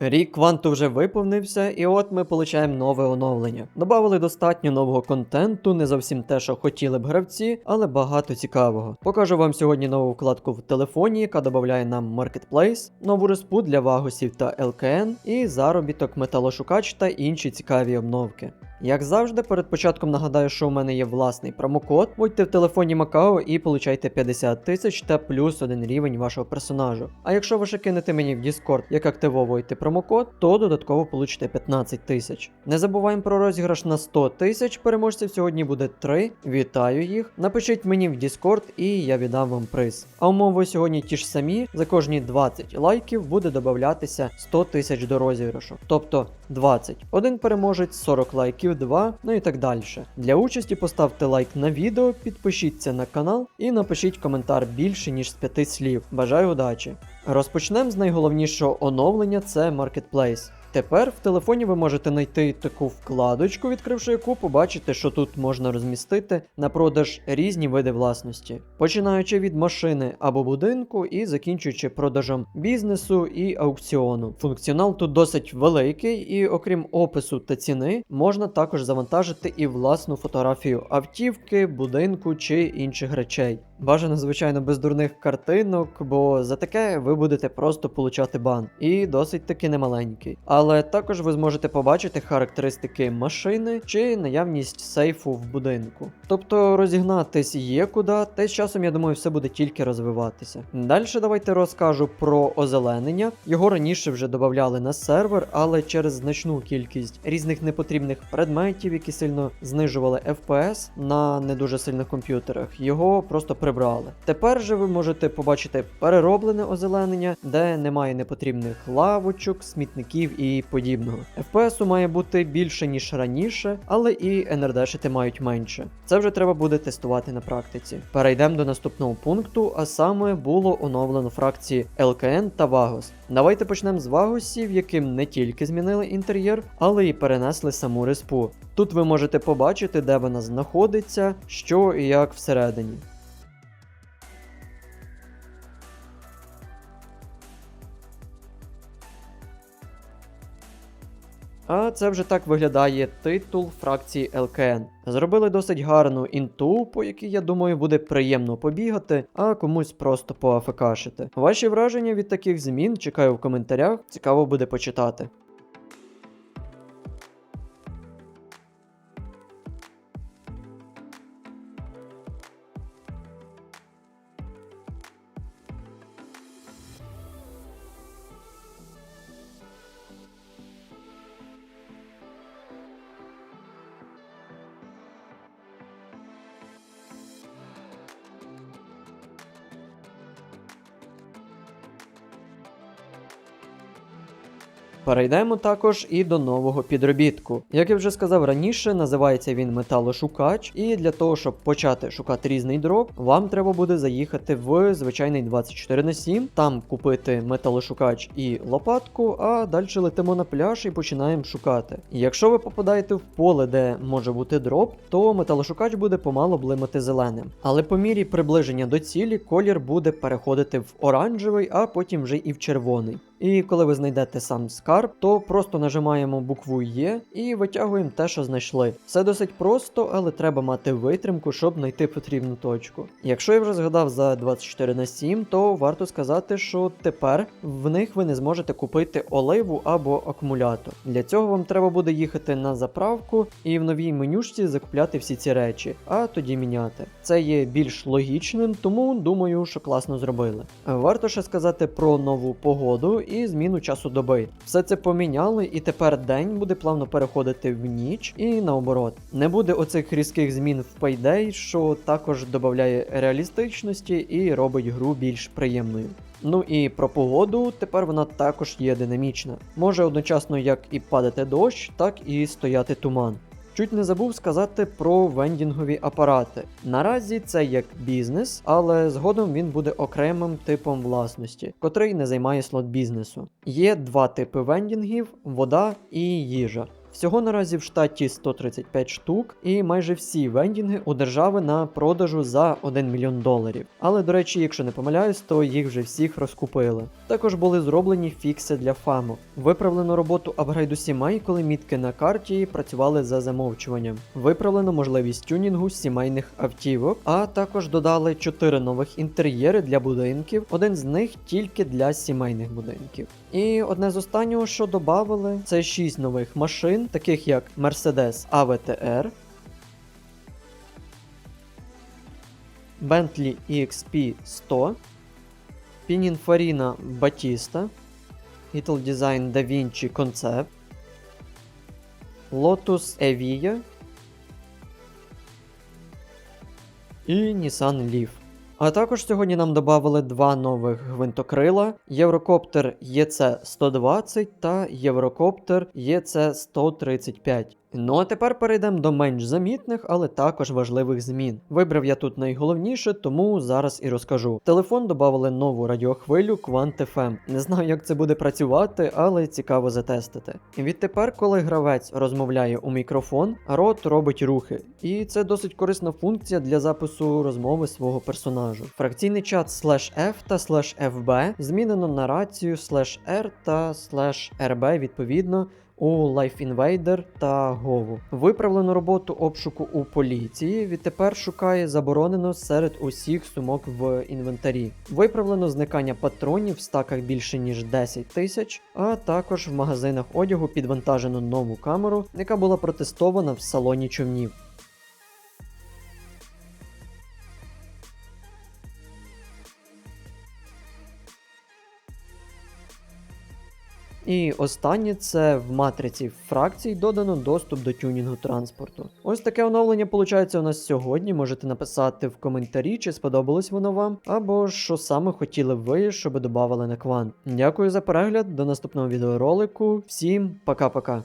Рік кванту вже виповнився, і от ми получаємо нове оновлення. Добавили достатньо нового контенту, не зовсім те, що хотіли б гравці, але багато цікавого. Покажу вам сьогодні нову вкладку в телефоні, яка додає нам Marketplace, нову респу для Вагосів та ЛКН, і заробіток металошукач та інші цікаві обновки. Як завжди, перед початком нагадаю, що у мене є власний промокод. Вводьте в телефоні Макао і получайте 50 тисяч та плюс один рівень вашого персонажу. А якщо ви ще кинете мені в Discord, як активовуєте промокод, то додатково получите 15 тисяч. Не забуваємо про розіграш на 100 тисяч. Переможців сьогодні буде 3. Вітаю їх. Напишіть мені в Discord і я віддам вам приз. А умови сьогодні ті ж самі. За кожні 20 лайків буде додатися 100 тисяч до розіграшу. Тобто 20. Один переможець, 40 лайків, 2, ну і так далі. Для участі поставте лайк на відео, підпишіться на канал і напишіть коментар більше, ніж з 5 слів. Бажаю удачі! Розпочнемо з найголовнішого оновлення це Marketplace. Тепер в телефоні ви можете знайти таку вкладочку, відкривши яку побачите, що тут можна розмістити на продаж різні види власності, починаючи від машини або будинку і закінчуючи продажем бізнесу і аукціону. Функціонал тут досить великий, і окрім опису та ціни, можна також завантажити і власну фотографію автівки, будинку чи інших речей. Бажано, звичайно, без дурних картинок, бо за таке ви будете просто получати бан, і досить таки немаленький. Але також ви зможете побачити характеристики машини чи наявність сейфу в будинку. Тобто розігнатись є куди, та з часом, я думаю, все буде тільки розвиватися. Далі давайте розкажу про озеленення. Його раніше вже додавали на сервер, але через значну кількість різних непотрібних предметів, які сильно знижували FPS на не дуже сильних комп'ютерах, його просто прибрали. Тепер же ви можете побачити перероблене озеленення, де немає непотрібних лавочок, смітників і подібного. FPS має бути більше ніж раніше, але і енердешити мають менше. Це вже треба буде тестувати на практиці. Перейдемо до наступного пункту, а саме було оновлено фракції LKN та Vagos. Давайте почнемо з Вагосів, яким не тільки змінили інтер'єр, але й перенесли саму респу. Тут ви можете побачити, де вона знаходиться, що і як всередині. А це вже так виглядає титул фракції ЛКН. Зробили досить гарну інту, по якій, я думаю, буде приємно побігати, а комусь просто поафекашити. Ваші враження від таких змін чекаю в коментарях, цікаво буде почитати. Перейдемо також і до нового підробітку. Як я вже сказав раніше, називається він металошукач, і для того, щоб почати шукати різний дроп, вам треба буде заїхати в звичайний 24 на 7, там купити металошукач і лопатку, а далі летимо на пляж і починаємо шукати. Якщо ви попадаєте в поле, де може бути дроп, то металошукач буде помало блимати зеленим. Але по мірі приближення до цілі колір буде переходити в оранжевий, а потім вже і в червоний. І коли ви знайдете сам скарб, то просто нажимаємо букву Є і витягуємо те, що знайшли. Все досить просто, але треба мати витримку, щоб знайти потрібну точку. Якщо я вже згадав за 24 на 7, то варто сказати, що тепер в них ви не зможете купити оливу або акумулятор. Для цього вам треба буде їхати на заправку і в новій менюшці закупляти всі ці речі, а тоді міняти. Це є більш логічним, тому думаю, що класно зробили. Варто ще сказати про нову погоду і зміну часу доби. Все це поміняли, і тепер день буде плавно переходити в ніч і наоборот. Не буде оцих різких змін в Payday, що також додає реалістичності і робить гру більш приємною. Ну і про погоду тепер вона також є динамічна. Може одночасно як і падати дощ, так і стояти туман. Чуть не забув сказати про вендінгові апарати. Наразі це як бізнес, але згодом він буде окремим типом власності, котрий не займає слот бізнесу. Є два типи вендінгів: вода і їжа. Всього наразі в штаті 135 штук, і майже всі вендінги у держави на продажу за 1 мільйон доларів. Але до речі, якщо не помиляюсь, то їх вже всіх розкупили. Також були зроблені фікси для фаму. Виправлено роботу апгрейду сімей, коли мітки на карті працювали за замовчуванням. Виправлено можливість тюнінгу сімейних автівок, а також додали 4 нових інтер'єри для будинків. Один з них тільки для сімейних будинків. І одне з останнього, що додали, це 6 нових машин, таких як Mercedes AVTR, Bentley EXP 100, Pininfarina Battista, Ital Design Da Vinci Concept, Lotus Evija і Nissan Leaf. А також сьогодні нам додали два нових гвинтокрила: Єврокоптер ЄЦ-120 та Єврокоптер ЄЦ-135. Ну а тепер перейдемо до менш замітних, але також важливих змін. Вибрав я тут найголовніше, тому зараз і розкажу. Телефон додали нову радіохвилю Quant FM. Не знаю, як це буде працювати, але цікаво затестити. Відтепер, коли гравець розмовляє у мікрофон, рот робить рухи. І це досить корисна функція для запису розмови свого персонажу. Фракційний чат F та FB змінено на рацію R та RB відповідно у Life Invader та Гову. Виправлено роботу обшуку у поліції. Відтепер шукає заборонено серед усіх сумок в інвентарі. Виправлено зникання патронів в стаках більше ніж 10 тисяч, а також в магазинах одягу підвантажено нову камеру, яка була протестована в салоні човнів. І останнє це в матриці фракцій додано доступ до тюнінгу транспорту. Ось таке оновлення виходить у нас сьогодні. Можете написати в коментарі, чи сподобалось воно вам, або що саме хотіли б ви, щоб додавали на квант. Дякую за перегляд, до наступного відеоролику. Всім пока-пока.